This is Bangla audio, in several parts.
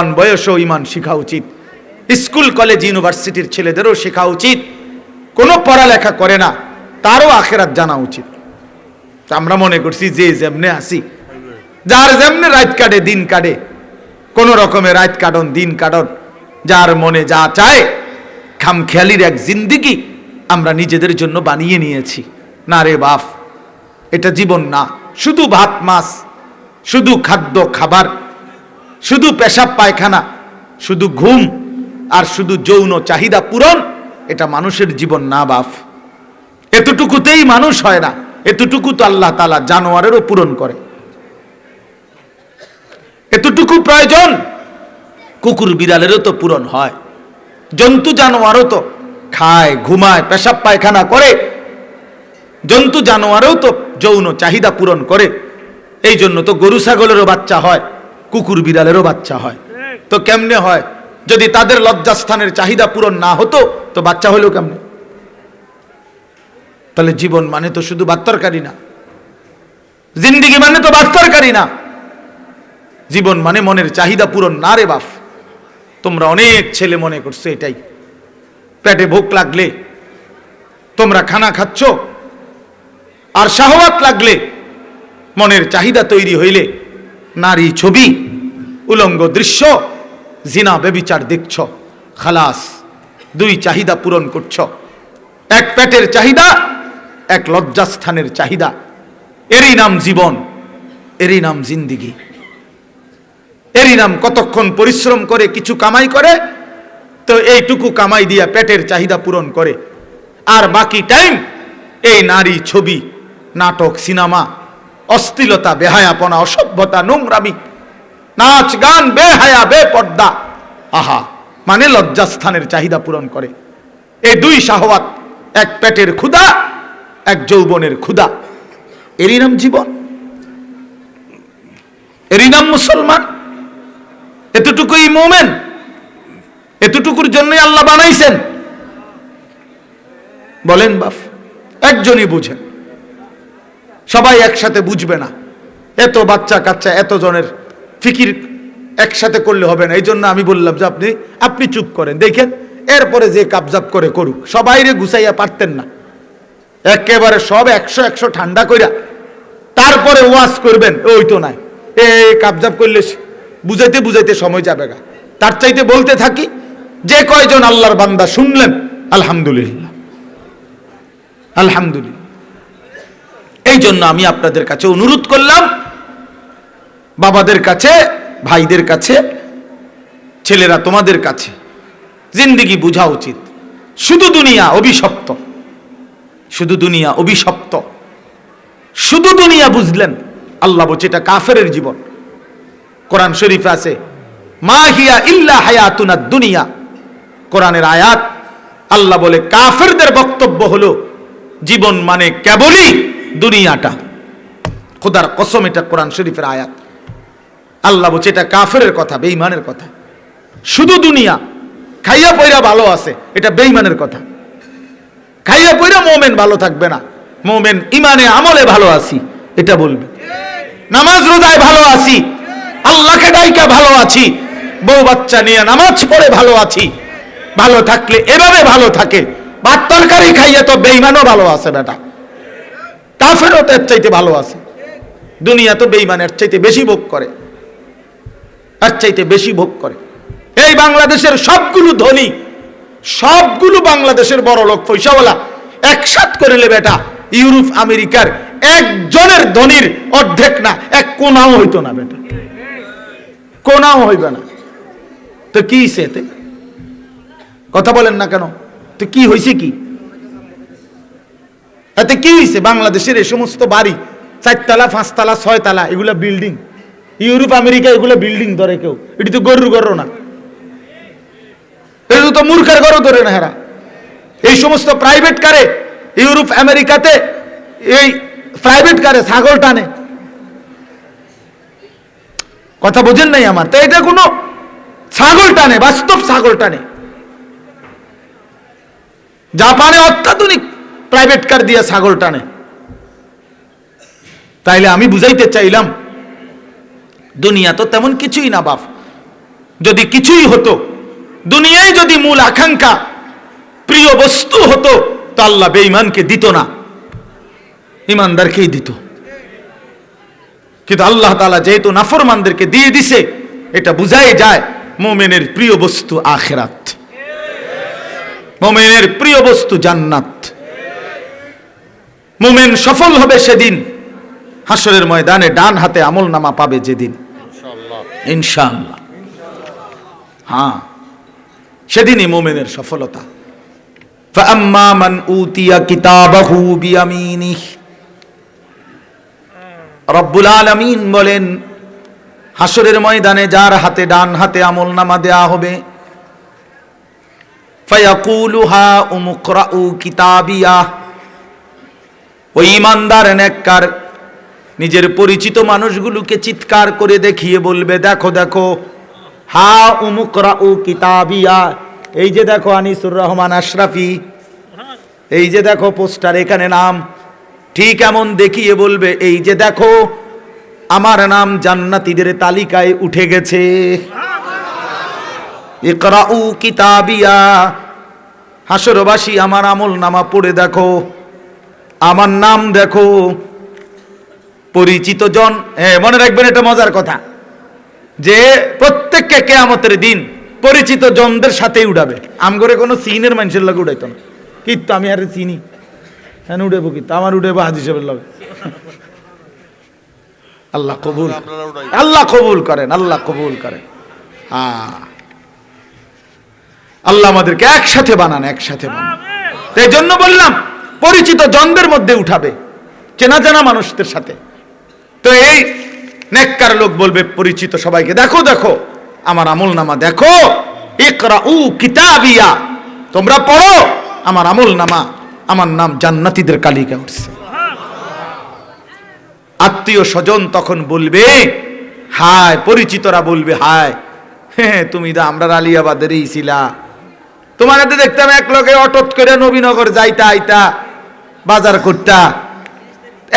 জওয়ান বয়সেও ইমান শেখা উচিত। স্কুল, কলেজ, ইউনিভার্সিটির ছেলেদেরও শেখা উচিত। কোনো পড়ালেখা করে না, তারও আখেরাত জানা উচিত। আমরা মনে করছি যে যেমনে আসি যার যেমনে রাত কাটে, দিন কাটে, কোন রকমের রাত কাটন, দিন কাটন, যার মনে যা চায়, খামখেয়ালির এক জিন্দিগি আমরা নিজেদের জন্য বানিয়ে নিয়েছি। না রে বাপ, এটা জীবন না, শুধু ভাত, মাছ, শুধু খাদ্য, খাবার শুধু পেশাব পায়খানা, শুধু ঘুম আর শুধু যৌন চাহিদা পূরণ, এটা মানুষের জীবন না বাফ। এতটুকুতেই মানুষ হয় না, এতটুকু তো আল্লাহ তালা জানোয়ারেরও পূরণ করে। এতটুকু প্রয়োজন, কুকুর বিড়ালেরও তো পূরণ হয়, জন্তু জানোয়ারও তো খায়, ঘুমায়, পেশাব পায়খানা করে, জন্তু জানোয়ারও তো যৌন চাহিদা পূরণ করে এই জন্য তো গরু ছাগলেরও বাচ্চা হয়। কুকুর বিড়ালেরও বাচ্চা হয়। তো কেমনে হয়? যদি তাদের লজ্জাস্থানের চাহিদা পূরণ না হতো, তো বাচ্চা হলেও কেমনে? তাহলে জীবন মানে তো শুধু বাত্তরকারী না। জিন্দিগি মানে তো বাত্তরকারী না। জীবন মানে মনের চাহিদা পূরণ না রে বাপ। তোমরা অনেক ছেলে মনে করছ এটাই। পেটে ভোক লাগলে তোমরা খানা খাচ্ছ। আর শাহওয়াত লাগলে মনের চাহিদা তৈরি হইলে নারী ছবি, উলঙ্গ দৃশ্য, জিনা বেবিচার দেখছ, খালাস, দুই চাহিদা পূরণ করছ। এক পেটের চাহিদা, এক লজ্জাস্থানের চাহিদা। এরই নাম জীবন, এরই নাম জিন্দিগি। এরই নাম কতক্ষণ পরিশ্রম করে, কিছু কামাই করে, তো এইটুকু কামাই দিয়া পেটের চাহিদা পূরণ করে। আর বাকি টাইম এই নারী ছবি, নাটক, সিনেমা অশ্লীলতা বেহায়াপনা, অসভ্যতা, নোংরামি, নাচ গান, বেহায়া, বেপর্দা, আহা মানে লজ্জাস্থানের চাহিদা পূরণ করে। এই দুই শাহওয়াত, এক পেটের ক্ষুধা, এক যৌবনের ক্ষুধা। এরই নাম জীবন? এরই নাম মুসলমান? এতটুকুই মোমেন? এতটুকুর জন্যই আল্লাহ বানাইছেন? বলেন বাপ, একজনই বুঝেন। সবাই একসাথে বুঝবে না। এত বাচ্চা কাচ্চা, এত জনের ফিকির একসাথে করলে হবে না। এই জন্য আমি বললাম যে আপনি আপনি চুপ করেন। দেখেন, এরপরে যে কাবজাব করে করুক সবাইরে গুছাইয়া পারতেন না। একেবারে সব একশো একশো ঠান্ডা কইরা তারপরে ওয়াজ করবেন, ওই তো নাই। এ কাবজাব করলে বুঝাইতে বুঝাইতে সময় যাবে গা। তার চাইতে বলতে থাকি, যে কয়জন আল্লাহর বান্দা শুনলেন, আলহামদুলিল্লাহ। আলহামদুলিল্লাহ। এই জন্য আমি আপনাদের কাছে অনুরোধ করলাম, বাবাদের কাছে, ভাইদের কাছে, ছেলেরা তোমাদের কাছে, জিন্দিগি বোঝা উচিত। শুধু দুনিয়া অভিশপ্ত। শুধু দুনিয়া অভিশপ্ত। শুধু দুনিয়া বুঝলেন আল্লাহ বলছে, এটা কাফেরের জীবন। কোরআন শরীফ আছে, মা হিয়া ইল্লা হায়াতুনা দুনিয়া। কোরআনের আয়াত, আল্লাহ বলে, কাফেরদের বক্তব্য হলো, জীবন মানে কেবলই দুনিয়াটা। খোদার কসম, এটা কোরআন শরীফের আয়াত। আল্লাহ বলছে, এটা কাফেরের কথা, বেঈমানের কথা। শুধু দুনিয়া, খাইয়া পয়রা ভালো আছে, এটা বেঈমানের কথা। খাইয়া পয়রা মোমেন ভালো থাকবে না। মোমেন ইমানে আমলে ভালো আছি, এটা বলবে। নামাজ রোজায় ভালো আছি, আল্লাহকে ডাইকা ভালো আছি, বউ বাচ্চা নিয়ে নামাজ পড়ে ভালো আছি। ভালো থাকলে এভাবে ভালো থাকে। ভাত তরকারি খাইয়ে তো বেইমানও ভালো আছে বেটা। কাফেরও চাইতে ভালো আছে। দুনিয়া তো বেইমানের চাইতে বেশি ভোগ করে চাইতে বেশি ভোগ করে। এই বাংলাদেশের সবগুলো ধনী, সবগুলো বাংলাদেশের বড় লোক পয়সাওয়ালা একসাথ করে নেবে এটা। ইউরোপ, আমেরিকার একজনের ধনির অর্ধেক না, এক কোনাও হইতো না বেটা। কোনাও হইবে না। তো কি সেতে কথা বলেন না কেন? তো কি হয়েছে কি? এতে কি হয়েছে বাংলাদেশের এই সমস্ত বাড়ি, চারতলা, পাঁচতলা, ছয়তলা, এগুলা বিল্ডিং ইউরোপ, আমেরিকা, এগুলো বিল্ডিং ধরে কেউ। এটি তো গরুর গরু না। এটা তো মূর্খের গরু ধরে না হেরা। এই সমস্ত প্রাইভেট কারে ইউরোপ, আমেরিকাতে এই প্রাইভেট কারে ছাগল টানে। কথা বোঝেন নাই আমার? তো এটা কোনো ছাগল টানে, বাস্তব ছাগল টানে। জাপানে অত্যাধুনিক প্রাইভেট কার দিয়ে ছাগল টানে। তাইলে আমি বুঝাইতে চাইলাম, দুনিয়া তো তেমন কিছুই না বাপ। যদি কিছুই হতো, দুনিয়ায় যদি মূল আকাঙ্ক্ষা, প্রিয় বস্তু হতো, তো আল্লাহ বেঈমানকে দিত না। ইমানদারকেই দিত। কিন্তু আল্লাহ তাআলা যেহেতু নাফরমানদেরকে দিয়ে দিছে, এটা বুঝাই যায়, মোমেনের প্রিয় বস্তু আখেরাত। মোমেনের প্রিয় বস্তু জান্নাত। মোমেন সফল হবে সেদিন হাসরের ময়দানে ডান হাতে আমল নামা পাবে যেদিন ইনশাআল্লাহ হ্যাঁ সেদিনই মোমেনের সফলতা فأما من أوتي كتابه بيمينه রব্বুল আলামিন বলেন হাসরের ময়দানে যার হাতে ডান হাতে আমল নামা দেয়া হবে ফায়াকুলু হা উমুকরাউ কিতাবিয়া ওই ইমানদার নেককার, নিজের পরিচিত মানুষগুলোকে চিৎকার করে দেখিয়ে বলবে, দেখো দেখো, হা উমুকরা ও কিতাবিয়া। এই যে দেখো আনিসুর রহমান আশরাফি, এই যে দেখো পোস্টার, এখানে নাম ঠিক এমন দেখিয়ে বলবে, এই যে দেখো, আমার নাম জান্নাতীদের তালিকায় উঠে গেছে। ইকরাউ কিতাবিয়া, হাসরবাসী আমার আমল নামা পড়ে দেখো। আমার নাম দেখো পরিচিত জন। হ্যাঁ মনে রাখবেন এটা মজার কথা। যে প্রত্যেককে কেয়ামতের দিন পরিচিত জনদের সাথেই উঠাবে আমগরে কোনো সিনের মানুষের লগে উঠাইতো না। কিন্তু আমি আরে চিনি। হ্যাঁ উঠেবো কিন্তু আমার উঠেবো হাজি সাহেবের লগে। আল্লাহ কবুল আল্লাহ কবুল করেন আল্লাহ কবুল করেন। হ্যাঁ। আল্লাহ আমাদেরকে একসাথে বানান একসাথে বানান। তো এই জন্য বললাম পরিচিত জনদের মধ্যে উঠাবে। চেনা জানা মানুষদের সাথে। তো এই নেককার লোক বলবে পরিচিত সবাইকে, দেখো দেখো, আমার আমল নামা দেখো। ইকরা উ কিতাবিয়া, তোমরা পড়ো, আমার আমল নামা আমার নাম জান্নাতীদের কালিকা উঠছে। আত্মীয় স্বজন তখন বলবে, হায়, পরিচিতরা বলবে, হায় হ্যাঁ তুমি তো আমরা আলিয়াবাদেরই ছিলা। তোমার হাতে দেখতাম এক লোকে অটট করে নবীনগর যাইতা, আইতা বাজার করতা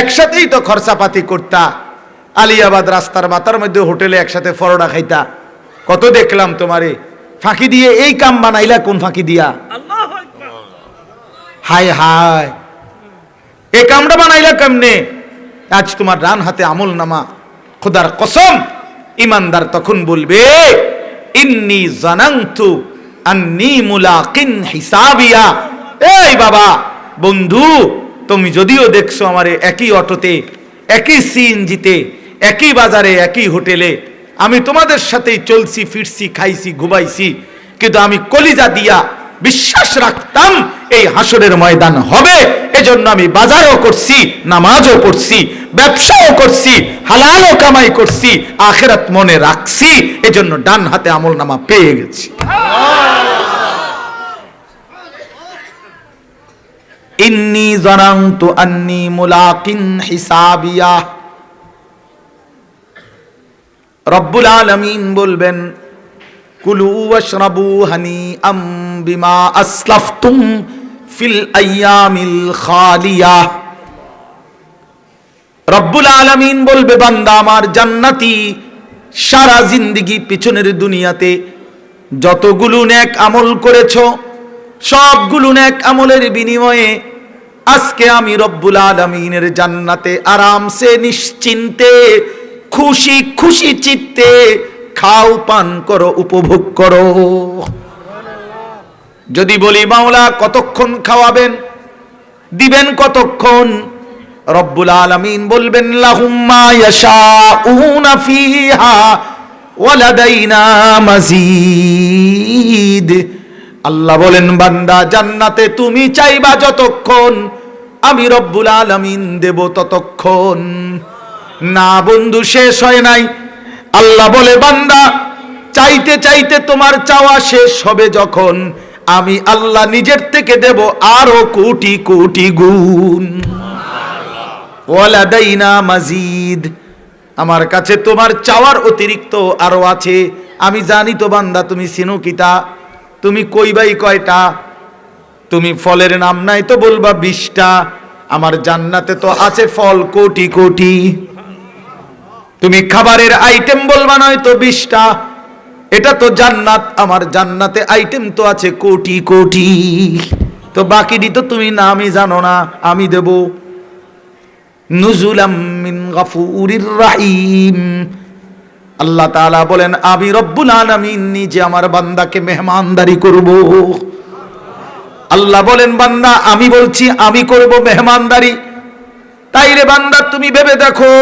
একসাথেই তো খরচাপাতি করতা আলিয়াবাদ রাস্তার মাথার মধ্যে হোটেলে একসাথে ফরোডা খাইতা। কত দেখলাম তোমারে ফাঁকি দিয়ে এই কাম বানাইলা কোন ফাঁকি দিয়া? হায় হায় এই কামটা বানাইলা কেমনে? আজ তোমার ডান হাতে আমল নামা খোদার কসম ইমানদার তখন বলবে ইন্নি জানান্তু আন্নি মুলাকিন হিসাবিয়া। এই বাবা বন্ধু, তুমি যদিও দেখছ আমার একই অটোতে, একই সিএনজিতে, একই বাজারে, একই হোটেলে, আমি তোমাদের সাথেই চলছি, ফিরছি, খাইছি, ঘুমাইছি, কিন্তু আমি কলিজা দিয়া বিশ্বাস রাখতাম এই হাসরের ময়দান হবে। এজন্য আমি বাজারও করছি, নামাজও করছি, ব্যবসাও করছি, হালালও কামাই করছি, আখেরাত মনে রাখছি, এজন্য ডান হাতে আমল নামা পেয়ে গেছি। ইন্নি জানান্তু আন্নি মুলাকিন হিসাবিয়া। রব্বুল আলামিন বলবেন, কুলু ওয়াশরাবু হানি আম বিমা আসলাফতুম ফিল আইয়ামিল খালিয়া। রব্বুল আলামিন বলবে, বান্দা আমার জান্নাতি সারা জিন্দিগি পিছনের দুনিয়াতে যতগুলো নেক আমল করেছ সবগুলো নেক আমলের বিনিময়ে আজকে আমি রব্বুল আলমিনের জান্নাতে আরামসে, নিশ্চিন্তে, খুশি খুশি চিত্তে খাও, পান করো, উপভোগ করো। যদি বলি, মাওলা, কতক্ষণ খাওয়াবেন? দিবেন কতক্ষণ? রব্বুল আলামিন বলবেন, লাহুম্মা ওয়ালাদাইনা মাজিদ। আল্লাহ বলেন, বান্দা, জান্নাতে তুমি চাইবা যতক্ষণ, আমি রব্বুল আলামিন দেব ততক্ষণ। না, বন্ধু, শেষ হয় নাই। আল্লাহ বলে, বান্দা, চাইতে চাইতে তোমার চাওয়া শেষ হবে যখন আমি আল্লাহ নিজের থেকে দেব আরও কোটি কোটি গুণ। ওয়ালাদাইনা মাজিদ। আমার কাছে তোমার চাওয়ার অতিরিক্ত আরও আছে। আমি জানি তো, বান্দা, তুমি সিনো কিতা তুমি কইবাই কয়টা? তুমি ফলের নাম নাই তো বলবা বিশটা। আমার জান্নাতে তো আছে ফল কোটি কোটি। তুমি খাবারের আইটেম বলবা নয় তো বিশটা। এটা তো জান্নাত, আমার জান্নাতে আইটেম তো আছে কোটি কোটি। তো বাকিটি তো তুমি না আমি জানো না, আমি দেব। নুজুলাম মিন গাফুরির রাহিম। আল্লাহ তাআলা বলেন, আমি রব্বুল আলামিন নিজে আমার বান্দাকে মেহমানদারি করব। আল্লাহ বলেন, বান্দা, আমি বলছি, আমি করব মেহমানদারি। তাই রে বান্দা, তুমি ভেবে দেখো,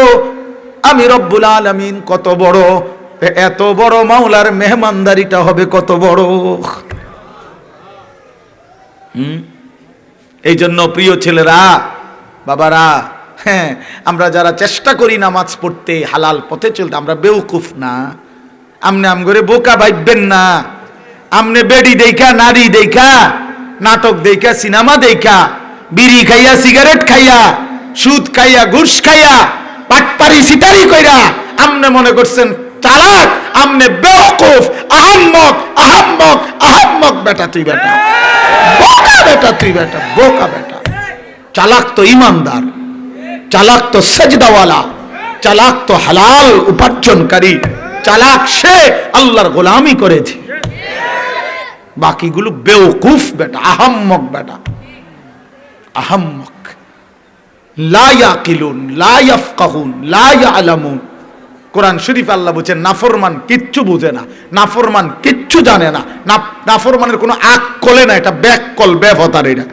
আমি রব্বুল আলামিন কত বড়, এত বড় মাওলার মেহমানদারিটা হবে কত বড়। হুম? এই জন্য প্রিয় ছেলেরা, বাবারা হ্যাঁ আমরা যারা চেষ্টা করি নামাজ পড়তে, হালাল পথে চলতে, আমরা বেউকুফ না। আমনে আম করে বোকা ভাববেন না। আমনে বেডি দেখা, নারী দেখা, নাটক দেখা, সিনেমা দেখা, বিড়ি খাইয়া, সিগারেট খাইয়া, সুদ খাইয়া, ঘুষ খাইয়া পাটপারি সিটারি কইরা আমনে মনে করছেন চালাক আমনে বেওকুফ আহাম্মক আহাম্মক আহাম্মক, বেটা তুই বেটা, বোকা বেটা তুই বেটা, বোকা বেটা, চালাক তো ইমানদার। চালাক তো সেজদাওয়ালা চালাক তো হালাল উপার্জনকারী, চালাক সে আল্লাহর গোলামি করেছে। বাকিগুলো বেওকুফ বেটা, আহাম্মক বেটা। আহাম্মক। লা ইয়াকিলুন, লা ইয়াফকাহুন, লা ইয়ালামুন। কোরআন শরীফ আল্লাহ বলছেন, নাফরমান কিচ্ছু বুঝে না, নাফরমান কিচ্ছু জানে না নাফরমানের কোনো আক কলে না, এটা ব্যাক কল ব্যবতার এটা।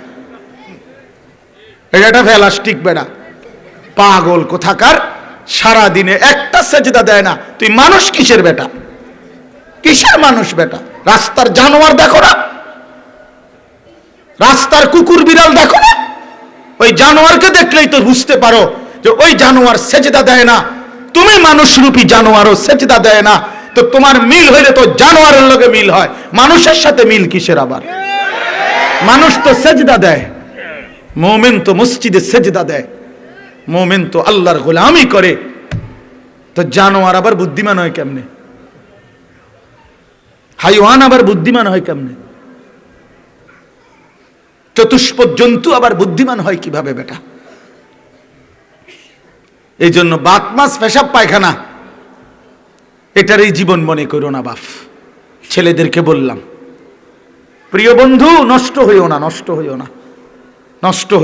এটা একটা ফেলাস্টিক বেড়া পাগল কোথাকার? সারা দিনে একটা সেজদা দেয় না। তুই মানুষ কিসের বেটা? কিসের মানুষ বেটা? রাস্তার জানোয়ার দেখো না? রাস্তার কুকুর বিড়াল দেখো না? ওই জানোয়ারকে দেখলেই তো বুঝতে পারো যে ওই জানোয়ার সেজদা দেয় না। তুমি মানুষরূপী জানোয়ারও সেজদা দেয় না। তো তোমার মিল হইলে তো জানোয়ারের লগে মিল হয়। মানুষের সাথে মিল কিসের আবার? মানুষ তো সেজদা দেয়। মোমেন তো মসজিদে সেজদা দেয়। মোমেন তো আল্লাহর গোলামি করে। তো জানোয়ার আবার বুদ্ধিমান হয় কেমনে? হাইওয়ান আবার বুদ্ধিমান হয় কেমনে? চতুষ্প জন্তু আবার বুদ্ধিমান হয় কীভাবে বেটা? এই জন্য বাত মাছ, পেশাব, পায়খানা এটারই জীবন মনে করো না বাপ। ছেলেদেরকে বললাম, প্রিয় বন্ধু, নষ্ট হইও না, নষ্ট হইও না, নষ্ট